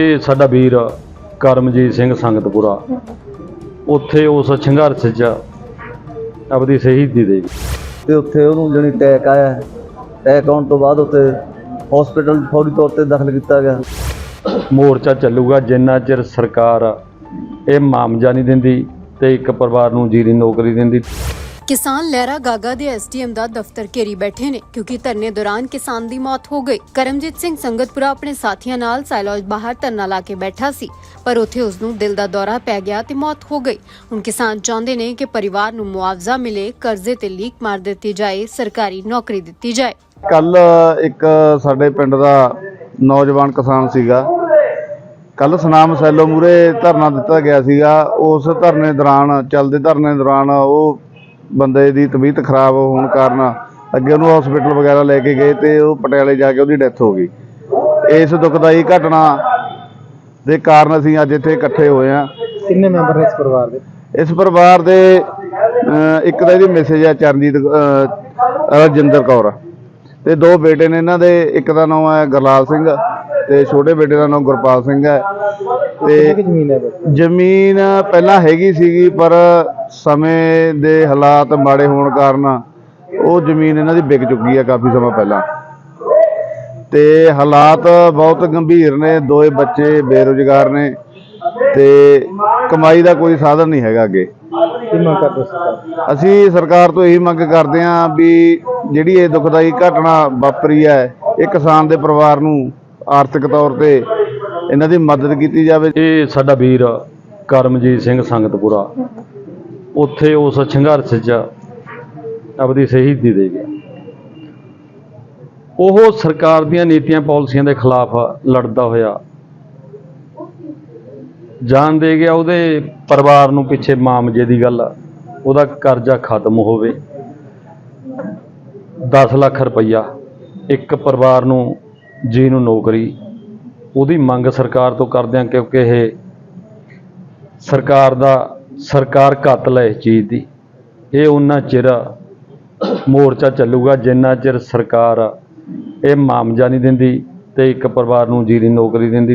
ਇਹ ਸਾਡਾ ਵੀਰ ਕਰਮਜੀਤ ਸਿੰਘ ਸੰਗਤਪੁਰਾ। ਉੱਥੇ ਉਸ ਸੰਘਰਸ਼ 'ਚ ਆਪਣੀ ਸ਼ਹੀਦੀ ਦੇ ਤੇ ਉੱਥੇ ਉਹਨੂੰ ਜਣੀ ਅਟੈਕ ਆਇਆ ਅਟੈਕ ਆਉਣ ਤੋਂ ਬਾਅਦ ਉੱਥੇ ਹਸਪੀਟਲ ਫੌਰੀ ਤੌਰ ਤੇ ਦਾਖਲ ਕੀਤਾ ਗਿਆ। ਮੋਰਚਾ ਚੱਲੂਗਾ ਜਿੰਨਾ ਚਿਰ ਸਰਕਾਰ ਇਹ ਮਾਮਜਾ ਨਹੀਂ ਦਿੰਦੀ ਤੇ ਇੱਕ ਪਰਿਵਾਰ ਨੂੰ ਜੀਰੀ ਨੌਕਰੀ ਦਿੰਦੀ। ਕਿਸਾਨ ਲਹਿਰਾ ਗਾਗਾ ਦੇ ਐਸਡੀਐਮ ਦਾ ਦਫ਼ਤਰ ਘੇਰੀ ਬੈਠੇ ਨੇ ਕਿਉਂਕਿ ਧਰਨੇ ਦੌਰਾਨ ਕਿਸਾਨ ਦੀ ਮੌਤ ਹੋ ਗਈ। ਕਰਮਜੀਤ ਸਿੰਘ ਸੰਗਤਪੁਰਾ ਆਪਣੇ ਸਾਥੀਆਂ ਨਾਲ ਸਾਇਲੌਜ ਬਾਹਰ ਧਰਨਾ ਲਾ ਕੇ ਬੈਠਾ ਸੀ, ਪਰ ਉੱਥੇ ਉਸ ਨੂੰ ਦਿਲ ਦਾ ਦੌਰਾ ਪੈ ਗਿਆ ਤੇ ਮੌਤ ਹੋ ਗਈ। ਹੁਣ ਕਿਸਾਨ ਚਾਹੁੰਦੇ ਨੇ ਕਿ ਪਰਿਵਾਰ ਨੂੰ ਮੁਆਵਜ਼ਾ ਮਿਲੇ, ਕਰਜ਼ੇ ਤੇ ਲੀਕ ਮਾਰ ਦਿੱਤੀ ਜਾਏ, ਸਰਕਾਰੀ ਨੌਕਰੀ ਦਿੱਤੀ ਜਾਏ। ਕੱਲ ਇੱਕ ਸਾਡੇ ਪਿੰਡ ਦਾ ਨੌਜਵਾਨ ਕਿਸਾਨ ਸੀਗਾ। ਕੱਲ ਸਨਾਮ ਸੈਲੋ ਮੂਰੇ ਧਰਨਾ ਦਿੱਤਾ ਗਿਆ ਸੀਗਾ। ਉਸ ਧਰਨੇ ਦੌਰਾਨ, ਚੱਲਦੇ ਧਰਨੇ ਦੌਰਾਨ ਉਹ ਬੰਦੇ ਦੀ ਤਬੀਅਤ ਖਰਾਬ ਹੋਣ ਕਾਰਨ ਅੱਗੇ ਉਹਨੂੰ ਹਸਪੀਟਲ ਵਗੈਰਾ ਲੈ ਕੇ ਗਏ ਤੇ ਉਹ ਪਟਿਆਲੇ ਜਾ ਕੇ ਉਹਦੀ ਡੈਥ ਹੋ ਗਈ। ਇਸ ਦੁਖਦਾਈ ਘਟਨਾ ਦੇ ਕਾਰਨ ਅਸੀਂ ਅੱਜ ਇੱਥੇ ਇਕੱਠੇ ਹੋਏ ਹਾਂ। ਕਿੰਨੇ ਮੈਂਬਰ ਨੇ ਇਸ ਪਰਿਵਾਰ ਦੇ? ਇਸ ਪਰਿਵਾਰ ਦੇ ਇੱਕ ਤਾਂ ਇਹਦੀ ਮੈਸੇਜ ਹੈ ਚਰਨਜੀਤ ਰਜਿੰਦਰ ਕੌਰ। ਤੇ ਦੋ ਬੇਟੇ ਨੇ ਇਹਨਾਂ ਦੇ ਇੱਕ ਦਾ ਨਾਮ ਹੈ ਗਰਲਾਲ ਸਿੰਘ। ਤੇ ਛੋਟੇ ਬੇਟੇ ਦਾ ਨਾਮ ਗੁਰਪਾਲ ਸਿੰਘ ਹੈ। ਤੇ ਜ਼ਮੀਨ ਹੈ ਬਸ? ਜ਼ਮੀਨ ਪਹਿਲਾਂ ਹੈਗੀ ਸੀਗੀ ਪਰ ਸਮੇਂ ਦੇ ਹਾਲਾਤ ਮਾੜੇ ਹੋਣ ਕਾਰਨ ਉਹ ਜ਼ਮੀਨ ਇਹਨਾਂ ਦੀ ਵਿਕ ਚੁੱਕੀ ਹੈ ਕਾਫੀ ਸਮਾਂ ਪਹਿਲਾਂ। ਤੇ ਹਾਲਾਤ ਬਹੁਤ ਗੰਭੀਰ ਨੇ ਦੋਏ ਬੱਚੇ ਬੇਰੁਜ਼ਗਾਰ ਨੇ ਤੇ ਕਮਾਈ ਦਾ ਕੋਈ ਸਾਧਨ ਨਹੀਂ ਹੈਗਾ ਅੱਗੇ। ਅਸੀਂ ਸਰਕਾਰ ਤੋਂ ਇਹੀ ਮੰਗ ਕਰਦੇ ਹਾਂ ਵੀ ਜਿਹੜੀ ਇਹ ਦੁਖਦਾਈ ਘਟਨਾ ਵਾਪਰੀ ਹੈ ਇਹ ਕਿਸਾਨ ਦੇ ਪਰਿਵਾਰ ਨੂੰ ਆਰਥਿਕ ਤੌਰ ਤੇ ਇਹਨਾਂ ਦੀ ਮਦਦ ਕੀਤੀ ਜਾਵੇ। ਇਹ ਸਾਡਾ ਵੀਰ ਕਰਮਜੀਤ ਸਿੰਘ ਸੰਗਤਪੁਰਾ। ਉੱਥੇ ਉਸ ਸੰਘਰਸ਼ 'ਚ ਆਪਦੀ ਸ਼ਹੀਦੀ ਦੇ ਗਿਆ। ਉਹ ਸਰਕਾਰ ਦੀਆਂ ਨੀਤੀਆਂ ਪਾਲਿਸੀਆਂ ਦੇ ਖਿਲਾਫ ਲੜਦਾ ਹੋਇਆ। ਜਾਨ ਦੇ ਗਿਆ ਉਹਦੇ ਪਰਿਵਾਰ ਨੂੰ ਪਿੱਛੇ ਮਾਮਜੇ ਦੀ ਗੱਲ। ਉਹਦਾ ਕਰਜ਼ਾ ਖਤਮ ਹੋਵੇ। 10 ਲੱਖ ਰੁਪਈਆ ਇੱਕ ਪਰਿਵਾਰ ਨੂੰ ਜੀ ਨੂੰ ਨੌਕਰੀ, ਉਹਦੀ ਮੰਗ ਸਰਕਾਰ ਤੋਂ ਕਰਦੇ ਹਾਂ ਕਿਉਂਕਿ ਇਹ ਸਰਕਾਰ ਦਾ, ਸਰਕਾਰ ਕਾਤਲ ਹੈ ਇਸ ਚੀਜ਼ ਦੀ। ਇਹ ਉਹਨਾਂ ਚਿਰ ਮੋਰਚਾ ਚੱਲੂਗਾ, ਜਿੰਨਾ ਚਿਰ ਸਰਕਾਰ ਇਹ ਮਾਮਜਾ ਨਹੀਂ ਦਿੰਦੀ ਤੇ ਇੱਕ ਪਰਿਵਾਰ ਨੂੰ ਜੀਰੀ ਨੌਕਰੀ ਦਿੰਦੀ।